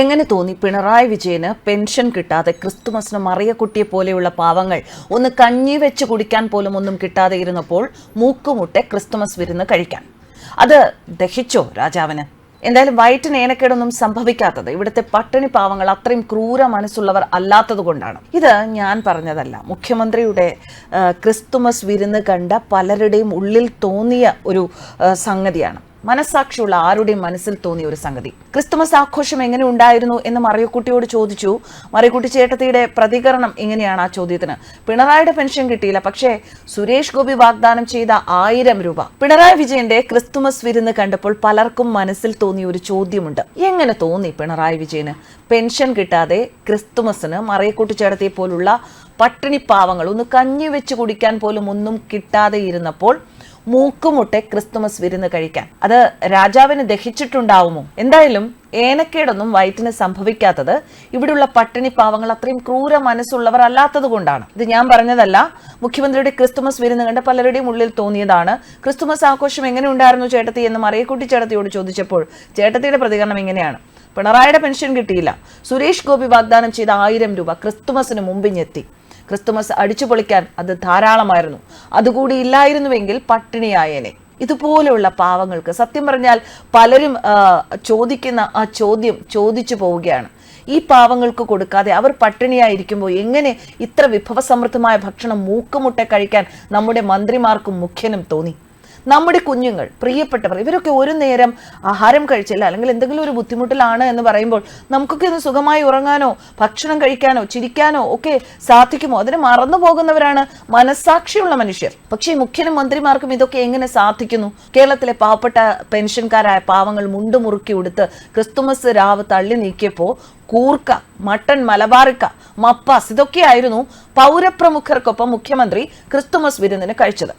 എങ്ങനെ തോന്നി പിണറായി വിജയന് പെൻഷൻ കിട്ടാതെ ക്രിസ്തുമസിന് മറിയക്കുട്ടിയെ പോലെയുള്ള പാവങ്ങൾ ഒന്ന് കഞ്ഞി വെച്ച് കുടിക്കാൻ പോലും ഒന്നും കിട്ടാതെ ഇരുന്നപ്പോൾ മൂക്കുമുട്ടെ ക്രിസ്തുമസ് വിരുന്ന് കഴിക്കാൻ. അത് ദഹിച്ചോ രാജാവിന്? എന്തായാലും വയറ്റിന് ഏനക്കേടൊന്നും സംഭവിക്കാത്തത് ഇവിടുത്തെ പട്ടിണി പാവങ്ങൾ അത്രയും ക്രൂര മനസ്സുള്ളവർ അല്ലാത്തത് കൊണ്ടാണ്. ഇത് ഞാൻ പറഞ്ഞതല്ല. മുഖ്യമന്ത്രിയുടെ ക്രിസ്തുമസ് വിരുന്ന് കണ്ട പലരുടെയും ഉള്ളിൽ തോന്നിയ ഒരു സംഗതിയാണ്. മനസ്സാക്ഷിയുള്ള ആരുടെയും മനസ്സിൽ തോന്നിയ ഒരു സംഗതി. ക്രിസ്തുമസ് ആഘോഷം എങ്ങനെ ഉണ്ടായിരുന്നു എന്ന് മറിയക്കുട്ടിയോട് ചോദിച്ചു. മറിയക്കുട്ടി ചേട്ടത്തിയുടെ പ്രതികരണം ഇങ്ങനെയാണ് ആ ചോദ്യത്തിന്. പിണറായിയുടെ പെൻഷൻ കിട്ടിയില്ല പക്ഷേ സുരേഷ് ഗോപി വാഗ്ദാനം ചെയ്ത ആയിരം രൂപ. പിണറായി വിജയന്റെ ക്രിസ്തുമസ് വിരുന്ന് കണ്ടപ്പോൾ പലർക്കും മനസ്സിൽ തോന്നിയ ഒരു ചോദ്യമുണ്ട്. എങ്ങനെ തോന്നി പിണറായി വിജയന്? പെൻഷൻ കിട്ടാതെ ക്രിസ്തുമസിന് മറിയക്കുട്ടി ചേട്ടത്തിയെ പോലുള്ള പട്ടിണി പാവങ്ങൾ ഒന്ന് കഞ്ഞി വെച്ച് കുടിക്കാൻ പോലും ഒന്നും കിട്ടാതെ ഇരുന്നപ്പോൾ മൂക്കുമുട്ടെ ക്രിസ്തുമസ് വിരുന്ന് കഴിക്കാൻ. അത് രാജാവിന് ദഹിച്ചിട്ടുണ്ടാവുമോ? എന്തായാലും ഏനക്കേടൊന്നും വയറ്റിന് സംഭവിക്കാത്തത് ഇവിടെയുള്ള പട്ടിണി പാവങ്ങൾ അത്രയും ക്രൂര മനസ്സുള്ളവർ അല്ലാത്തത് കൊണ്ടാണ്. ഇത് ഞാൻ പറഞ്ഞതല്ല മുഖ്യമന്ത്രിയുടെ ക്രിസ്തുമസ് വിരുന്ന് കണ്ട് പലരുടെയും ഉള്ളിൽ തോന്നിയതാണ്. ക്രിസ്തുമസ് ആഘോഷം എങ്ങനെ ഉണ്ടായിരുന്നു ചേട്ടത്തി എന്ന് മറിയക്കുട്ടി ചേട്ടത്തിയോട് ചോദിച്ചപ്പോൾ ചേട്ടത്തിയുടെ പ്രതികരണം ഇങ്ങനെയാണ്. പിണറായിയുടെ പെൻഷൻ കിട്ടിയില്ല. സുരേഷ് ഗോപി വാഗ്ദാനം ചെയ്ത ആയിരം രൂപ ക്രിസ്തുമസിന് മുമ്പിഞ്ഞെത്തി ക്രിസ്തുമസ് അടിച്ചു പൊളിക്കാൻ അത് ധാരാളമായിരുന്നു. അതുകൂടി ഇല്ലായിരുന്നുവെങ്കിൽ പട്ടിണിയായേനെ. ഇതുപോലെയുള്ള പാവങ്ങൾക്ക് സത്യം പറഞ്ഞാൽ പലരും ചോദിക്കുന്ന ആ ചോദ്യം ചോദിച്ചു പോവുകയാണ്. ഈ പാവങ്ങൾക്ക് കൊടുക്കാതെ അവർ പട്ടിണിയായിരിക്കുമ്പോൾ എങ്ങനെ ഇത്ര വിഭവസമൃദ്ധമായ ഭക്ഷണം മൂക്കുമുട്ട കഴിക്കാൻ നമ്മുടെ മന്ത്രിമാർക്കും മുഖ്യനും തോന്നി? നമ്മുടെ കുഞ്ഞുങ്ങൾ പ്രിയപ്പെട്ടവർ ഇവരൊക്കെ ഒരു നേരം ആഹാരം കഴിച്ചില്ല അല്ലെങ്കിൽ എന്തെങ്കിലും ഒരു ബുദ്ധിമുട്ടിലാണ് എന്ന് പറയുമ്പോൾ നമുക്കൊക്കെ ഒന്ന് സുഖമായി ഉറങ്ങാനോ ഭക്ഷണം കഴിക്കാനോ ചിരിക്കാനോ ഒക്കെ സാധിക്കുമോ? അതിന് മറന്നു പോകുന്നവരാണ് മനസ്സാക്ഷിയുള്ള മനുഷ്യർ. പക്ഷേ മുഖ്യനും മന്ത്രിമാർക്കും ഇതൊക്കെ എങ്ങനെ സാധിക്കുന്നു? കേരളത്തിലെ പാവപ്പെട്ട പെൻഷൻകാരായ പാവങ്ങൾ മുണ്ടുമുറുക്കി ഉടുത്ത് ക്രിസ്തുമസ് രാവ് തള്ളി നീക്കിയപ്പോൾ കൂർക്ക മട്ടൺ മലബാറിക്ക മപ്പാസ് ഇതൊക്കെയായിരുന്നു പൗരപ്രമുഖർക്കൊപ്പം മുഖ്യമന്ത്രി ക്രിസ്തുമസ് വിരുന്നിന് കഴിച്ചത്.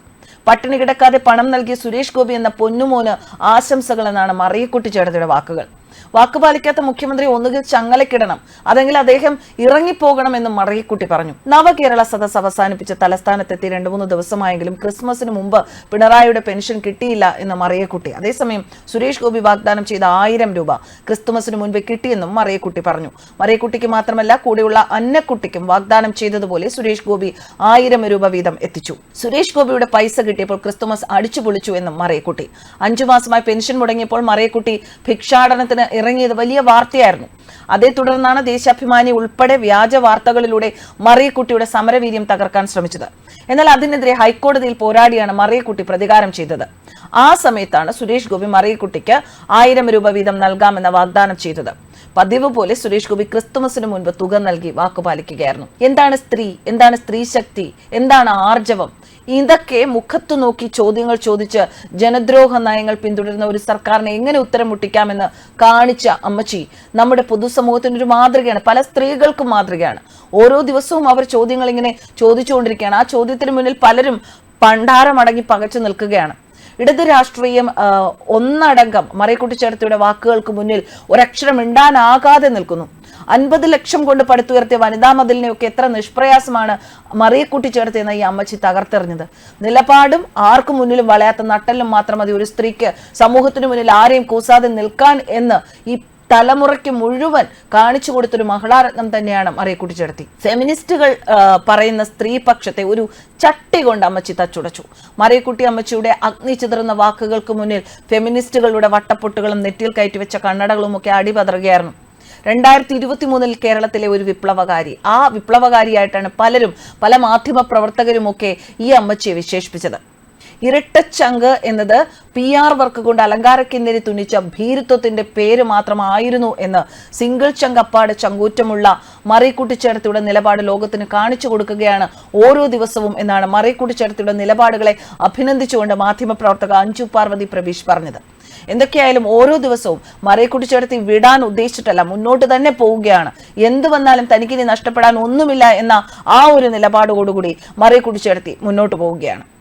പട്ടിണി കിടക്കാതെ പണം നൽകിയ സുരേഷ് ഗോപി എന്ന പൊന്നുമോന് ആശംസകൾ എന്നാണ് മറിയക്കുട്ടി ചേട്ടത്തിയുടെ വാക്കുകൾ. വാക്ക് പാലിക്കാത്ത മുഖ്യമന്ത്രി ഒന്നുകിൽ ചങ്ങലക്കിടണം അതെങ്കിൽ അദ്ദേഹം ഇറങ്ങിപ്പോകണമെന്നും മറയിക്കുട്ടി പറഞ്ഞു. നവകേരള സദസ് അവസാനിപ്പിച്ച തലസ്ഥാനത്തെത്തി രണ്ടു മൂന്ന് ദിവസമായെങ്കിലും ക്രിസ്മസിന് മുമ്പ് പിണറായിയുടെ പെൻഷൻ കിട്ടിയില്ല എന്ന് മറിയക്കുട്ടി. അതേസമയം സുരേഷ് ഗോപി വാഗ്ദാനം ചെയ്ത ആയിരം രൂപ ക്രിസ്തുമസിന് മുൻപ് കിട്ടിയെന്നും മറിയക്കുട്ടി പറഞ്ഞു. മറിയക്കുട്ടിക്ക് മാത്രമല്ല കൂടെയുള്ള അന്നക്കുട്ടിക്കും വാഗ്ദാനം ചെയ്തതുപോലെ സുരേഷ് ഗോപി ആയിരം രൂപ വീതം എത്തിച്ചു. സുരേഷ് ഗോപിയുടെ പൈസ കിട്ടിയപ്പോൾ ക്രിസ്തുമസ് അടിച്ചു പൊളിച്ചു എന്നും മറിയക്കുട്ടി. അഞ്ചു മാസമായി പെൻഷൻ മുടങ്ങിയപ്പോൾ മറിയക്കുട്ടി ഭിക്ഷാടനത്തിന് ഇറങ്ങിയത് വലിയ വാർത്തയായിരുന്നു. അതേ തുടർന്നാണ് ദേശാഭിമാനി ഉൾപ്പെടെ വ്യാജ വാർത്തകളിലൂടെ മറിയക്കുട്ടിയുടെ സമരവീര്യം തകർക്കാൻ ശ്രമിച്ചത്. എന്നാൽ അതിനെതിരെ ഹൈക്കോടതിയിൽ പോരാടിയാണ് മറിയക്കുട്ടി പ്രതികാരം ചെയ്തത്. ആ സമയത്താണ് സുരേഷ് ഗോപി മറിയക്കുട്ടിക്ക് ആയിരം രൂപ വീതം നൽകാമെന്ന വാഗ്ദാനം ചെയ്തത്. പതിവ് പോലെ സുരേഷ് ഗോപി ക്രിസ്തുമസിന് മുൻപ് തുക നൽകി വാക്കുപാലിക്കുകയായിരുന്നു എന്താണ് സ്ത്രീ? എന്താണ് സ്ത്രീ ശക്തി? എന്താണ് ആർജവം? ഇതൊക്കെ മുഖത്തു നോക്കി ചോദ്യങ്ങൾ ചോദിച്ച് ജനദ്രോഹ നയങ്ങൾ പിന്തുടരുന്ന ഒരു സർക്കാരിനെ എങ്ങനെ ഉത്തരം മുട്ടിക്കാമെന്ന് കാണിച്ച അമ്മച്ചി നമ്മുടെ പൊതുസമൂഹത്തിന് ഒരു മാതൃകയാണ്. പല സ്ത്രീകൾക്കും മാതൃകയാണ്. ഓരോ ദിവസവും അവർ ചോദ്യങ്ങൾ ഇങ്ങനെ ചോദിച്ചുകൊണ്ടിരിക്കുകയാണ്. ആ ചോദ്യത്തിന് മുന്നിൽ പലരും പണ്ടാരമടങ്ങി പകച്ചു നിൽക്കുകയാണ്. ഇടത് രാഷ്ട്രീയം ഒന്നടങ്കം മറിയക്കുട്ടി ചേർത്തിയുടെ വാക്കുകൾക്ക് മുന്നിൽ ഒരക്ഷരം ഇണ്ടാനാകാതെ നിൽക്കുന്നു. അൻപത് ലക്ഷം കൊണ്ട് പടുത്തുയർത്തിയ വനിതാ മതിലിനെയൊക്കെ എത്ര നിഷ്പ്രയാസമാണ് മറിയക്കുട്ടി ചേർത്ത് എന്ന ഈ അമ്മച്ചി തകർത്തെറിഞ്ഞത്. നിലപാടും ആർക്കും മുന്നിലും വളയാത്ത നട്ടലും മാത്രം മതി ഒരു സ്ത്രീക്ക് സമൂഹത്തിനു മുന്നിൽ ആരെയും കൂസാതെ നിൽക്കാൻ എന്ന് ഈ തലമുറയ്ക്ക് മുഴുവൻ കാണിച്ചു കൊടുത്തൊരു മഹിളാരത്നം തന്നെയാണ് മറിയ കുട്ടിച്ചേർത്തി ഫെമിനിസ്റ്റുകൾ പറയുന്ന സ്ത്രീപക്ഷത്തെ ഒരു ചട്ടി കൊണ്ട് അമ്മച്ചി തച്ചുടച്ചു. മറിയക്കുട്ടി അമ്മച്ചിയുടെ അഗ്നി ചിതറുന്ന വാക്കുകൾക്ക് മുന്നിൽ ഫെമിനിസ്റ്റുകളുടെ വട്ടപ്പൊട്ടുകളും നെറ്റിയിൽ കയറ്റിവെച്ച കണ്ണടകളും ഒക്കെ അടിപതറുകയായിരുന്നു. രണ്ടായിരത്തി ഇരുപത്തി മൂന്നിൽ കേരളത്തിലെ ഒരു വിപ്ലവകാരി. ആ വിപ്ലവകാരിയായിട്ടാണ് പലരും പല മാധ്യമ പ്രവർത്തകരുമൊക്കെ ഈ അമ്മച്ചിയെ വിശേഷിപ്പിച്ചത്. ഇരട്ടച്ചങ്ക് എന്നത് പി ആർ വർക്ക് കൊണ്ട് അലങ്കാരക്കെതിരെ തുന്നിച്ച ഭീരുത്വത്തിന്റെ പേര് മാത്രമായിരുന്നു എന്ന് സിംഗിൾ ചങ്ക് അപ്പാട് ചങ്കൂറ്റമുള്ള മറിയക്കുട്ടിച്ചേർത്തിയുടെ നിലപാട് ലോകത്തിന് കാണിച്ചു കൊടുക്കുകയാണ് ഓരോ ദിവസവും എന്നാണ് മറിയക്കുട്ടിച്ചേർത്തിയുടെ നിലപാടുകളെ അഭിനന്ദിച്ചുകൊണ്ട് മാധ്യമപ്രവർത്തക അഞ്ജു പാർവതി പ്രവീഷ് പറഞ്ഞത്. എന്തൊക്കെയായാലും ഓരോ ദിവസവും മറിയക്കുട്ടി വിടാൻ ഉദ്ദേശിച്ചിട്ടല്ല മുന്നോട്ട് തന്നെ പോവുകയാണ്. എന്ത് വന്നാലും തനിക്കിനി നഷ്ടപ്പെടാൻ ഒന്നുമില്ല എന്ന ആ ഒരു നിലപാടോടുകൂടി മറിയക്കുട്ടി മുന്നോട്ട് പോവുകയാണ്.